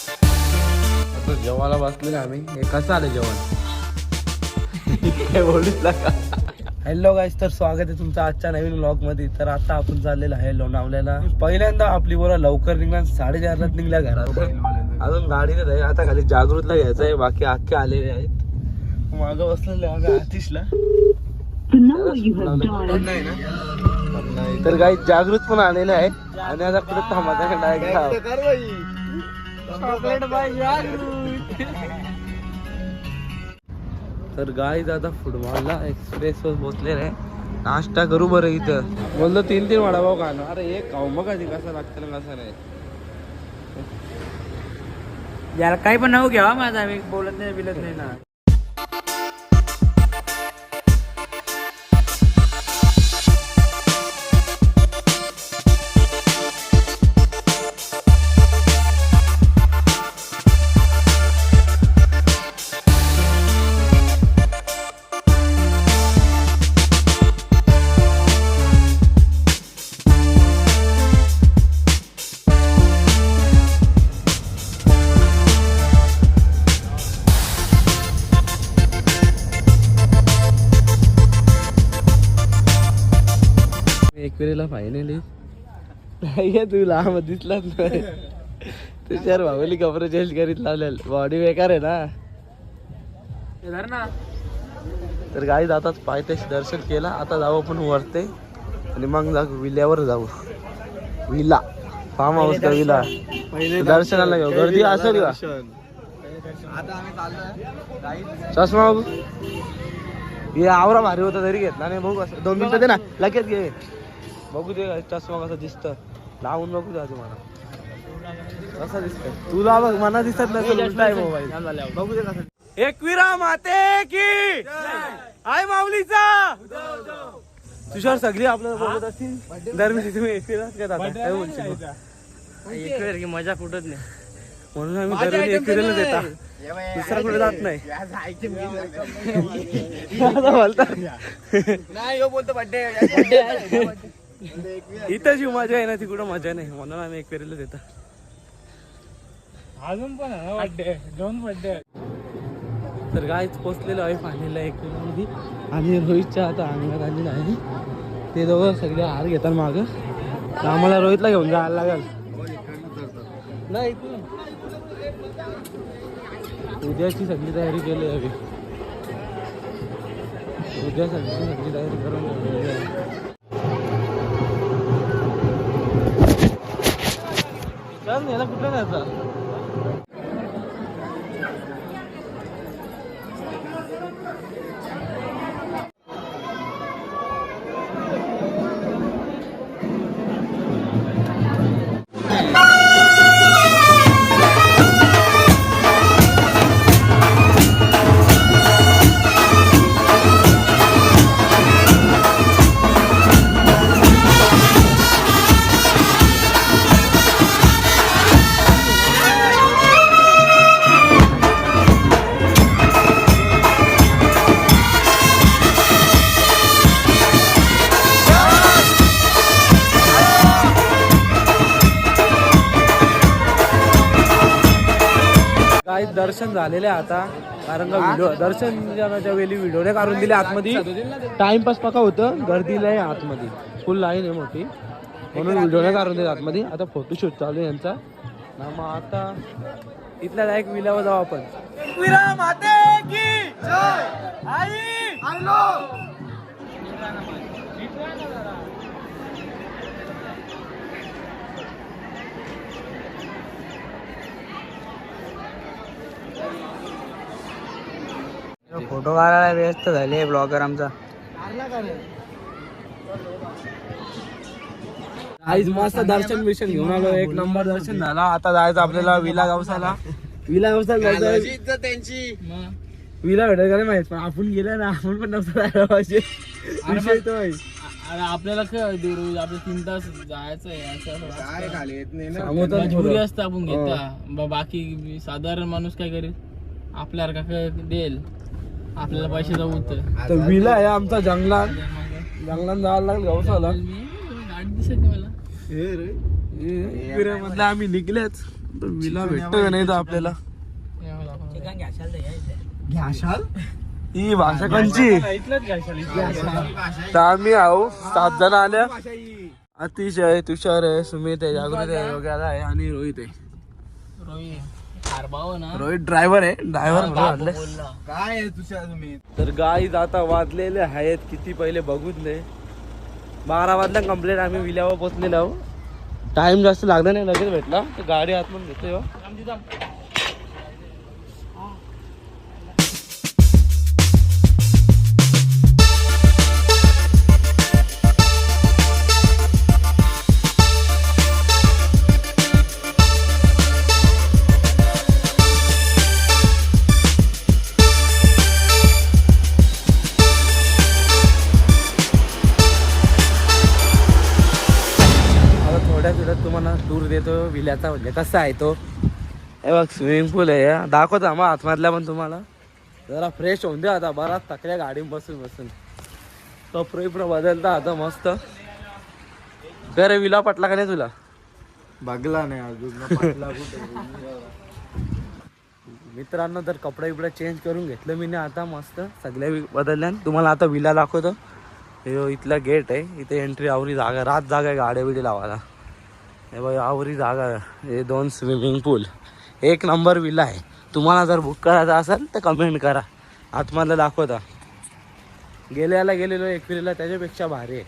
आता जेवायला बसलेलो आम्ही. हे कसं आलं जेवण? बोलूच नका. हॅलो गाईस तर स्वागत आहे तुमचं आजच्या नवीन व्लॉगमध्ये तर आता आपण चाललेलो आहे लोणावल्याला पहिल्यांदा आपली बोला लवकर निघणार साडेचारलाच निघल्या घरात. अजून गाडी आता खाली जागृतला घ्यायचं आहे बाकी अख्खे आलेले आहेत. मागं बसलेले आम्ही आतिशला. तर काही जागृत पण आलेले आहे आणि आता कुठे थांबा डायरेक्ट तर गाई दादा फुटबॉलला एक्सप्रेस वर पोहोचले आहे. नाश्ता करू बरं इथं. बोललो तीन तीन वडापाव खाणार. अरे एक खाऊ मग आधी कसा लागतं ना कसं नाही. यार काही पण नाव घ्यावा माझा. आम्ही बोलत नाही बिलत नाही ना. एक वेळेला फायनली नाही तू लांब दिसलाच नाही तुषार भावली कपडे चेंज करीत लावलेल. बॉडी बेकार आहे ना. तर गाई जाताच पायथ्याशी दर्शन केलं. आता जाऊ आपण वरते. आणि मग जाऊ विल्यावर जाऊ. विला. फार्म हाऊस का विला? दर्शनाला घेऊ. गर्दी असेल का? चष्मा बघू हे आवरा भारी होता तरी घेतला नाही बघू असं दोन मिनिटं दे ना. लगेच घे. बघू दे चष्मा कसा दिसत. लावून बघू दे आधी मला कसा दिसतोय. तुला बघ मला दिसत मोबाईल. बघू दे कसं एकविरा माते की! आय माऊलीचा! तुषार सगळी आपल्याला बोलत असतील? दरम्यान तुम्ही काय दादा काय बोलशील? की मजा कुठत नाही. म्हणून आम्ही दरवेळी एकविरालाच येता दुसरा कुठे जात नाही. असं बोलता इथं जी मजा आहे ना ती कुठं मजा नाही. म्हणून आम्ही एकविरालाच येता अजून पण बड्डे? दोन बड्डे तर गायच पोचलेलो आहे पाणीला एक मध्ये आणि रोहितच्या आता अंगात आलेलं आहे. ते दोघं सगळे हार घेतात मागं. तर आम्हाला रोहितला घेऊन जायला लागेल. नाही. उद्याची सगळी तयारी केली आहे आम्ही. उद्या सगळी सगळी तयारी करून ठेवलेली आहे. चल याला दर्शन झालेले आहे आता कारण का व्हिडिओ दर्शन वेळी व्हिडिओ नाही काढून दिले आतमध्ये. टाइमपास पका होतं. गर्दी लय आतमध्ये. फुल लाईन आहे मोठी. म्हणून व्हिडिओ नाही काढून दिले आतमध्ये. आता फोटोशूट चालू आहे यांचा. ना मग आता इथल्या लायक विलावर जाऊ आपण. फोटो काढायला व्यस्त झाले ब्लॉगर आमचा. आज मस्त दर्शन बिर्शन घेऊन आलो एक नंबर दर्शन झाला. आता जायचं आपल्याला विला गावसाला. विला गावसाला जायचं त्यांची. विला भेटायला काय माहीत पण आपण गेलं ना आपण पण नसतं जायला पाहिजे. विषय तो आहे. अरे आपल्याला काय रोज आपलं तीन तास जायचं आहे सांगतो ना? मजबुरी थोडं. असतं आपण घेता. बा- बाकी साधारण माणूस काय करेल? आपल्याला का देईल. आपल्याला पैसे जाऊ तर. तर विला आहे आमचा जंगलात. जंगलात जायला लागेल गवसाला दिसत नाही मला. मधला आम्ही निघलेच. तर विला भेटतो का नाही तर आपल्याला? यावं लागलं. ही भाषा कोणची तर आम्ही आहो सात जण आल्या. अतिशय तुषार आहे सुमित आहे जागृत आहे योग्याला आहे आणि रोहित आहे. रोहित ड्रायव्हर आहे ड्रायव्हर काय आहे तुझ्या तुम्ही तर गाई आता वाजलेले आहेत किती पहिले बघूच नाही. बारा वाजल्या कंप्लेंट आम्ही विल्यावर पोचलेलो आहो. टाइम जास्त लागला नाही लगेच भेटला. तर गाडी आतमध्ये घेतोय टूर देतो विल्याचा म्हणजे कसा आहे तो. हे बघ स्विमिंग पूल आहे. दाखवतो मग आतमधल्या पण तुम्हाला. जरा फ्रेश होऊन द्या आता बराच थकल्या गाडी बसून बसून. कपडे पण बदलता आता मस्त. बरं विला पटला का नाही तुला? बघला नाही अजून मित्रांनो तर कपडे बिपडे चेंज करून घेतलं मी आता मस्त. सगळ्या बदलल्या तुम्हाला आता विला दाखवतो. इथला गेट आहे. इथे एंट्री आवरी जागा रात जागा आहे गाड्या बिडी लावायला. हे बघ आवरी जागा हे दोन स्विमिंग पूल एक नंबर विला आहे. तुम्हाला जर बुक करायचा असेल तर कमेंट करा. आतमधलं दाखवता. गेल्याला गेलेलो एकविरीला त्याच्यापेक्षा भारी आहे.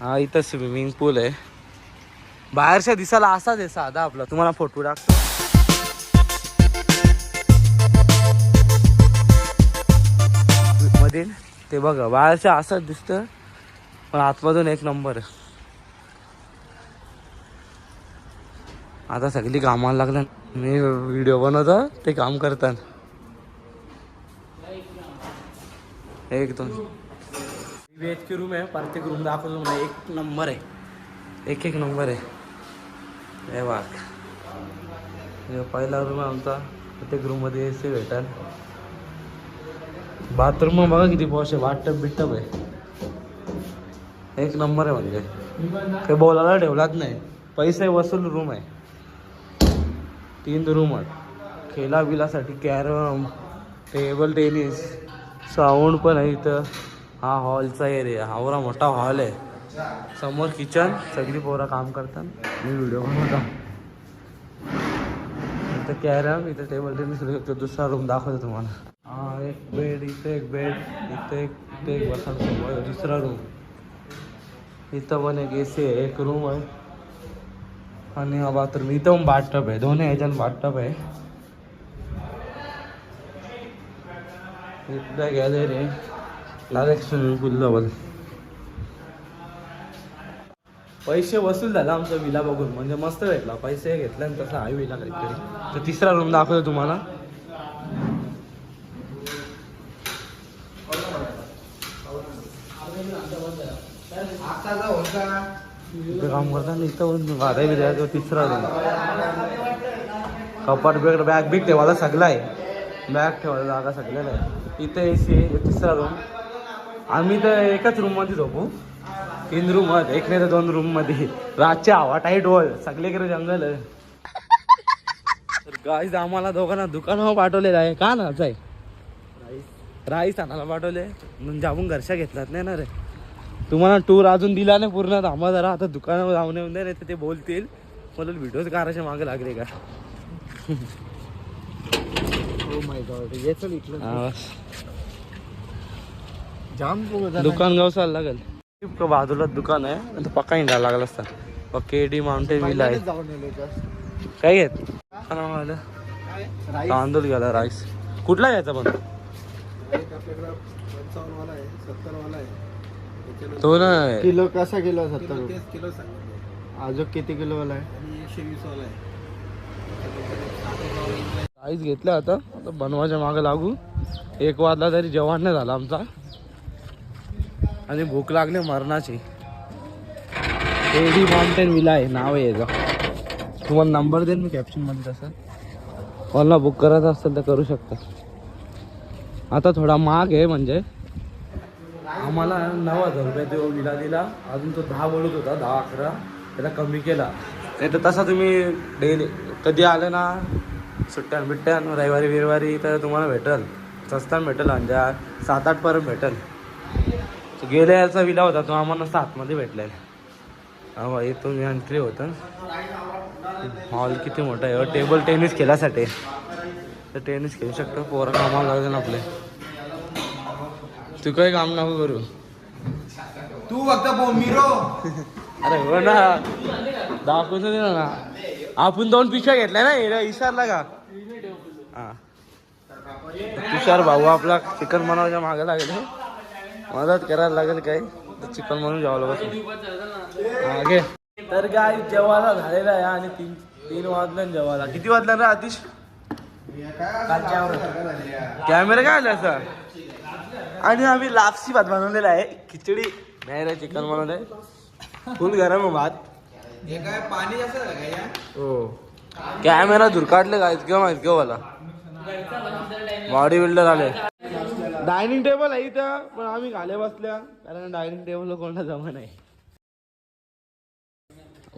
हा इथं स्विमिंग पूल आहे. बाहेरच्या दिसाला असाच आहे साधा आपला. तुम्हाला फोटो टाकतो. मधील ते बघा बाहेरच्या असंच दिसतं पण आतमधून एक नंबर आता सगळी कामाला लागल्या. मी व्हिडिओ बनवतो ते काम करतात. एक दोन. बी एच के रूम आहे प्रत्येक रूम दाखवतो मला एक नंबर आहे. एक एक नंबर आहे. हे वाघ पहिला रूम आहे आमचा. प्रत्येक रूममध्ये ए सी भेटेल. बाथरूम बघा किती पॉश आहे. वाटप बिटप आहे. एक नंबर आहे म्हणजे. काही बोलायला ठेवलाच नाही. पैसे वसूल रूम आहे. तीन रूम आहेत. खेळा बिलासाठी कॅरम टेबल टेनिस साऊंड पण आहे इथं. हा हॉलचा एरिया हावरा मोठा हॉल आहे. समोर किचन सगळी पोरं काम करतात. मी व्हिडिओ बनवता. इथं कॅरम इथं टेबल टेनिस खेळू शकतो दुसरा रूम दाखवतो तुम्हाला. हा एक बेड इथं एक बेड इथं एक इथं एक बसा दुसरा रूम इथं पण एक ए सी आहे. एक रूम आहे. आणि हा बाथरूम इथं पण बाथटब आहे. दोन्ही ह्याच्यात बाथटब आहे. इथं गॅलरी डायरेक्ट स्विमिंग पूल जवळ पैसे वसूल झाला आमचा विला बघून. म्हणजे मस्त भेटला. पैसे घेतला आणि तसा आहे विला काहीतरी. तर तिसरा रूम दाखवतो तुम्हाला. इथं काम करताना इथं वादाय बी द्यायचं तिसरा रूम कपाट बिकट बॅग बिग ठेवायला सगळं आहे बॅग ठेवायला जागा सगळ्याला आहे. इथं ए सी तिसरा रूम आम्ही तर एकाच रूममध्ये झोपू. तीन रूम एक नाही तर दोन रूममध्ये. रातची हवा टाईट होल सगळीकडे जंगल आहे. तर आम्हाला दोघांना दुकानावर पाठवलेलं आहे. का ना जाय. राईस आणायला पाठवले. म्हणजे आपण घरच्या घेतलात नाही ना रे तुम्हाला टूर अजून दिला नाही पूर्ण थांबा जरा. आता दुकानावर जाऊन येऊन नाही तर ते बोलतील. मला व्हिडिओज काराच्या मागे लागले का? हा. जाम दुकान गावसाला लागेल इतकं बाजूला दुकान आहे. आणि तो पक्का इंडायला लागला असता. पक्के डी माउंटेन विला आहे काय घेत? तांदूळ गेला राईस कुठला घ्यायचा पण? तो ना किलो कसा किलो सत्तर तेच किलो सांगितलं. अजून किती किलो वाला आहे? आणि एकशे वीस वाला आहे. राईस घेतलं आता. आता बनवायच्या मागे लागू. एक वाजला तरी जेवण नाही झाला आमचा. आणि भूक लागली मरणाची. एडी माउंटेन विला आहे. नाव आहे याचं. तुम्हाला नंबर देईन मी कॅप्शनमध्ये तसं. हॉलला बुक करायचं असेल तर करू शकता. आता थोडा महाग आहे म्हणजे. आम्हाला नऊ हजार रुपये तो विला दिला. अजून तो दहा बोलत होता दहा अकरा. त्याला कमी केला. नाही तर तसा तुम्ही डेली कधी आले ना सुट्ट्या बिट्ट्या रविवारी बिरवारी तर तुम्हाला भेटल. सस्ता भेटल म्हणजे सात आठ पर्यंत भेटेल. गेल्या याचा विला होता तो आम्हाला सातमध्ये भेटलेला. हा भाई तुम्ही आणखी होतं. हॉल किती मोठा आहे. टेबल टेनिस खेळासाठी. तर टेनिस खेळू शकतो. पोरं कामाला लागेल आपले. तू काही काम नको करू. तू फक्त मिरो अरे हो ना. दाखवून दे ना. आपण दोन पिशव्या घेतल्या ना हिला इशारला का? हा. तुषार भाऊ आपला चिकन बनवायच्या मागे लागेल. हे. मदत करायला लागेल काय चिकन बनवून जेवायला बस हा तर काय जेवायला झालेला आहे आणि तीन तीन वाजल्या जेवायला. किती वाजल्या रे आतिश? कॅमेरा काय आला असा? आणि आम्ही लापसी भात बनवलेला आहे. खिचडी. नाही रे चिकन बनवलंय. फुल गरम आहे भात. हे काय पाणी जास्त झालं काय या? हो. कॅमेरा धुरकाटले काय इतकं माहीत का मला. बॉडी बिल्डर आले. डायनिंग टेबल आहे इथं पण आम्ही खाले बसल्या. कारण डायनिंग टेबल कोणता जमा नाही.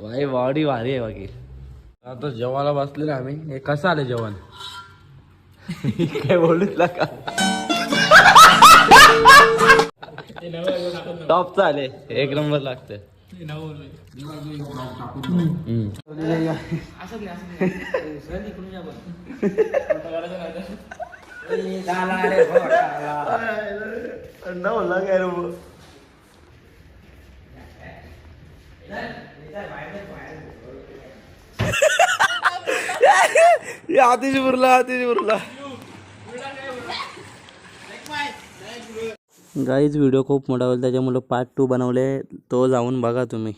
भाई बॉडी भारी आहे बाकी. आता जेवायला बसलेलं आम्ही. हे कसं आलं जेवण? काय बोलूच का टॉप चाले एक नंबर लागतं हम्म. बोलला काय रे भाऊ? ये आतिश बुरला आतिश बुरला गाईज व्हिडिओ खूप मोठा होईल त्याच्यामुळं पार्ट टू बनवले तो जाऊन बघा तुम्ही.